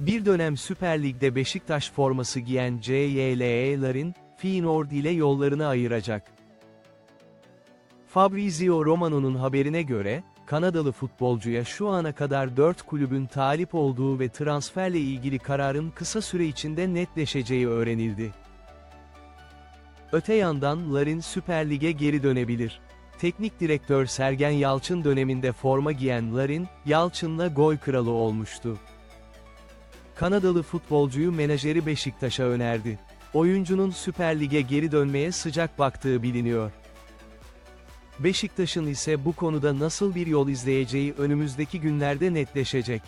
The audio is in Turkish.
Bir dönem Süper Lig'de Beşiktaş forması giyen CYL'lerin, Feyenoord ile yollarını ayıracak. Fabrizio Romano'nun haberine göre, Kanadalı futbolcuya şu ana kadar 4 kulübün talip olduğu ve transferle ilgili kararın kısa süre içinde netleşeceği öğrenildi. Öte yandan Larin Süper Lig'e geri dönebilir. Teknik direktör Sergen Yalçın döneminde forma giyen Larin, Yalçın'la gol kralı olmuştu. Kanadalı futbolcuyu menajeri Beşiktaş'a önerdi. Oyuncunun Süper Lig'e geri dönmeye sıcak baktığı biliniyor. Beşiktaş'ın ise bu konuda nasıl bir yol izleyeceği önümüzdeki günlerde netleşecek.